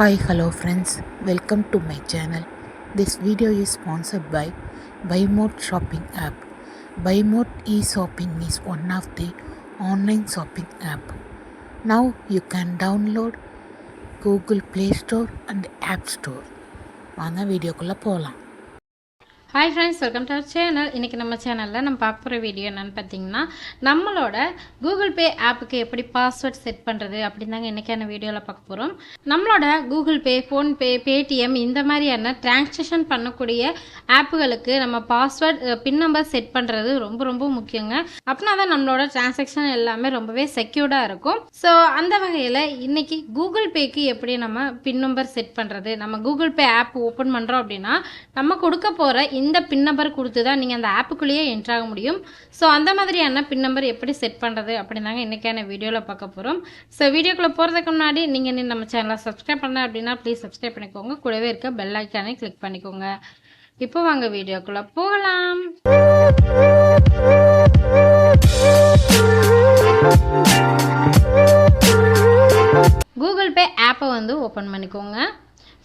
Hi, hello friends. Welcome to my channel. This video is sponsored by Buymode shopping app. Buymode e-shopping is one of the online shopping app. Now you can download Google Play Store and App Store. வாங்க வீடியோக்குள்ளே போகலாம் hi friends welcome to our channel இன்றைக்கி நம்ம சேனலில் நம்ம பார்க்க போகிற video என்னென்னு பார்த்தீங்கன்னா நம்மளோட கூகுள் பே ஆப்புக்கு எப்படி பாஸ்வேர்ட் செட் பண்ணுறது அப்படின்னு தாங்க இன்றைக்கான வீடியோவில் பார்க்க போகிறோம் நம்மளோட கூகுள் பே ஃபோன்பே பேடிஎம் இந்த மாதிரியான டிரான்சாக்ஷன் பண்ணக்கூடிய ஆப்புகளுக்கு நம்ம பாஸ்வேர்ட் பின் நம்பர் செட் பண்ணுறது ரொம்ப ரொம்ப முக்கியங்க. அப்படின்னா தான் நம்மளோட டிரான்சாக்ஷன் எல்லாமே ரொம்பவே செக்யூர்டாக இருக்கும். ஸோ அந்த வகையில் இன்றைக்கி கூகுள் பேக்கு எப்படி நம்ம பின் நம்பர் செட் பண்ணுறது நம்ம கூகுள் பே ஆப் ஓப்பன் பண்ணுறோம் அப்படின்னா நம்ம கொடுக்க போகிற இந்த பின் நம்பர் கொடுத்து தான் நீங்கள் அந்த ஆப்புக்குள்ளேயே என்ட்ராக முடியும். ஸோ அந்த மாதிரியான பின் நம்பர் எப்படி செட் பண்ணுறது அப்படின்னாங்க இன்றைக்கான வீடியோவில் பார்க்க போகிறோம் ஸோ வீடியோக்குள்ளே போகிறதுக்கு முன்னாடி நீங்கள் இன்னும் நம்ம சேனலை சப்ஸ்கிரைப் பண்ண அப்படின்னா ப்ளீஸ் சப்ஸ்கிரைப் பண்ணிக்கோங்க. கூடவே இருக்க பெல் ஐக்கானே கிளிக் பண்ணிக்கோங்க. இப்போ வாங்க வீடியோக்குள்ளே போகலாம். கூகுள் பே ஆப்பை வந்து ஓப்பன் பண்ணிக்கோங்க.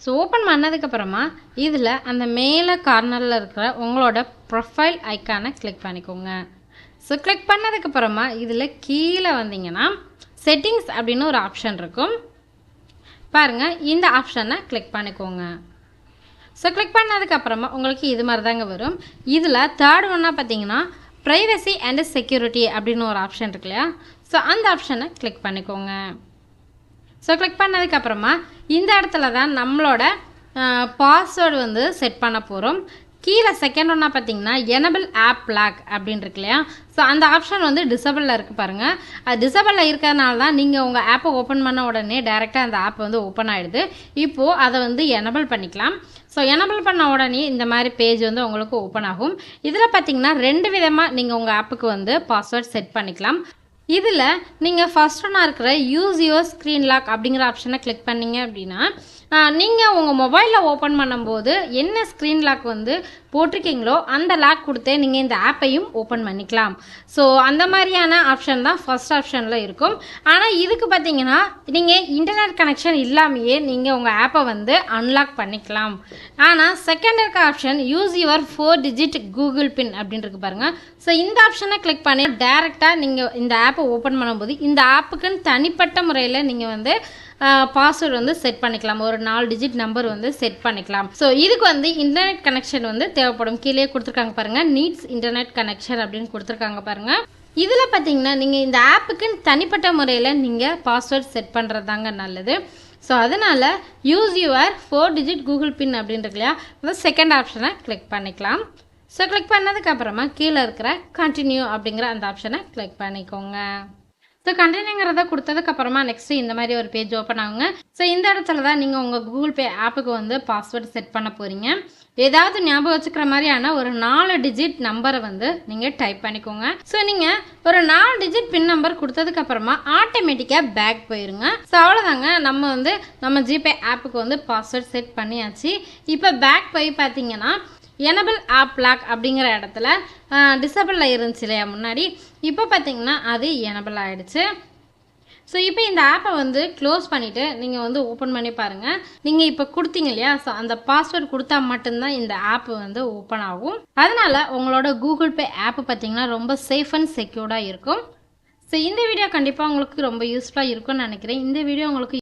ஸோ ஓப்பன் பண்ணதுக்கப்புறமா இதில் அந்த மேலே கார்னரில் இருக்கிற உங்களோட ப்ரொஃபைல் ஐக்கானை கிளிக் பண்ணிக்கோங்க. ஸோ கிளிக் பண்ணதுக்கப்புறமா இதில் கீழே வந்தீங்கன்னா செட்டிங்ஸ் அப்படின்னு ஒரு ஆப்ஷன் இருக்கும். பாருங்கள் இந்த ஆப்ஷனை கிளிக் பண்ணிக்கோங்க. ஸோ கிளிக் பண்ணதுக்கப்புறமா உங்களுக்கு இது மாதிரி தாங்க வரும். இதில் தேர்ட் ஒன்னாக பார்த்தீங்கன்னா ப்ரைவசி அண்ட் செக்யூரிட்டி அப்படின்னு ஒரு ஆப்ஷன் இருக்கு இல்லையா? ஸோ அந்த ஆப்ஷனை கிளிக் பண்ணிக்கோங்க. ஸோ கிளிக் பண்ணதுக்கப்புறமா இந்த இடத்துல தான் நம்மளோட பாஸ்வேர்டு வந்து செட் பண்ண போகிறோம் கீழே செகண்ட் ஒன்றா பார்த்தீங்கன்னா எனபிள் ஆப் லாக் அப்படின்னு இருக்கு இல்லையா? ஸோ அந்த ஆப்ஷன் வந்து டிசபிளில் இருக்குது பாருங்கள் அது டிசபிளில் இருக்கிறதுனால தான் நீங்கள் உங்கள் ஆப்பை ஓப்பன் பண்ண உடனே டேரெக்டாக அந்த ஆப் வந்து ஓப்பன் ஆகிடுது இப்போது அதை வந்து எனபிள் பண்ணிக்கலாம். ஸோ எனபிள் பண்ண உடனே இந்த மாதிரி பேஜ் வந்து உங்களுக்கு ஓப்பன் ஆகும். இதில் பார்த்தீங்கன்னா ரெண்டு விதமாக நீங்கள் உங்கள் ஆப்புக்கு வந்து பாஸ்வேர்ட் செட் பண்ணிக்கலாம். இதில் நீங்கள் ஃபஸ்ட் ஒன்னாக இருக்கிற யூஸ் யுவர் ஸ்க்ரீன் லாக் அப்படிங்கிற ஆப்ஷனை கிளிக் பண்ணீங்க அப்படின்னா நீங்கள் உங்கள் மொபைலில் ஓப்பன் பண்ணும்போது என்ன ஸ்க்ரீன் லாக் வந்து போட்டிருக்கீங்களோ அந்த லாக் கொடுத்தே நீங்கள் இந்த ஆப்பையும் ஓப்பன் பண்ணிக்கலாம். ஸோ அந்த மாதிரியான ஆப்ஷன் தான் ஃபஸ்ட் ஆப்ஷனில் இருக்கும். ஆனால் இதுக்கு பார்த்தீங்கன்னா நீங்கள் இன்டர்நெட் கனெக்ஷன் இல்லாமையே நீங்கள் உங்கள் ஆப்பை வந்து அன்லாக் பண்ணிக்கலாம். ஆனால் செகண்ட் இருக்க option use your four digit Google PIN அப்படின்னு இருக்கு பாருங்கள் ஸோ இந்த ஆப்ஷனை கிளிக் பண்ணி டேரெக்டாக நீங்கள் இந்த ஆப்பை ஓப்பன் பண்ணும்போது இந்த ஆப்புக்குன்னு தனிப்பட்ட முறையில் நீங்கள் வந்து பாஸ்வேர்டு வந்து செட் பண்ணிக்கலாம். ஒரு நாலு டிஜிட் நம்பர் வந்து செட் பண்ணிக்கலாம். ஸோ இதுக்கு வந்து இன்டர்நெட் கனெக்ஷன் வந்து தேவைப்படும். கீழே கொடுத்துருக்காங்க பாருங்கள் நீட்ஸ் இன்டர்நெட் கனெக்ஷன் அப்படின்னு கொடுத்துருக்காங்க பாருங்கள் இதில் பார்த்தீங்கன்னா நீங்கள் இந்த ஆப்புக்குன்னு தனிப்பட்ட முறையில் நீங்கள் பாஸ்வேர்ட் செட் பண்ணுறது தாங்க நல்லது. ஸோ அதனால் use your four digit Google PIN அப்படின்றது இல்லையா? அந்த செகண்ட் ஆப்ஷனை கிளிக் பண்ணிக்கலாம். ஸோ கிளிக் பண்ணதுக்கப்புறமா கீழே இருக்கிற கண்டினியூ அப்படிங்கிற அந்த ஆப்ஷனை கிளிக் பண்ணிக்கோங்க. ஸோ கண்டினியூங்கிறத கொடுத்ததுக்கப்புறமா நெக்ஸ்ட்டு இந்த மாதிரி ஒரு பேஜ் ஓப்பன் ஆகுங்க. ஸோ இந்த இடத்துல தான் நீங்கள் உங்கள் கூகுள் பே ஆப்புக்கு வந்து பாஸ்வேர்டு செட் பண்ண போகிறீங்க ஏதாவது ஞாபகம் வச்சுக்கிற மாதிரியான ஒரு நாலு டிஜிட் நம்பரை வந்து நீங்கள் டைப் பண்ணிக்கோங்க. ஸோ நீங்கள் ஒரு நாலு டிஜிட் பின் நம்பர் கொடுத்ததுக்கப்புறமா ஆட்டோமேட்டிக்காக பேக் போயிருங்க. ஸோ அவ்வளோதாங்க நம்ம வந்து நம்ம ஜிபே ஆப்புக்கு வந்து பாஸ்வேர்ட் செட் பண்ணியாச்சு. இப்போ பேக் போய் பார்த்தீங்கன்னா எனபிள் ஆப் லாக் அப்படிங்கிற இடத்துல டிசபிளில் இருந்துச்சு இல்லையா முன்னாடி? இப்போ பார்த்தீங்கன்னா அது எனபிள் ஆகிடுச்சு ஸோ இப்போ இந்த ஆப்பை வந்து க்ளோஸ் பண்ணிவிட்டு நீங்கள் வந்து ஓப்பன் பண்ணி பாருங்கள் நீங்கள் இப்போ கொடுத்தீங்க இல்லையா? ஸோ அந்த பாஸ்வேர்டு கொடுத்தா மட்டும்தான் இந்த ஆப் வந்து ஓப்பன் ஆகும். அதனால் உங்களோட கூகுள் பே ஆப்பு பார்த்தீங்கன்னா ரொம்ப சேஃப் அண்ட் செக்யூர்டாக இருக்கும். ஸோ இந்த வீடியோ கண்டிப்பாக உங்களுக்கு ரொம்ப யூஸ்ஃபுல்லாக இருக்கும்னு நினைக்கிறேன். இந்த வீடியோ உங்களுக்கு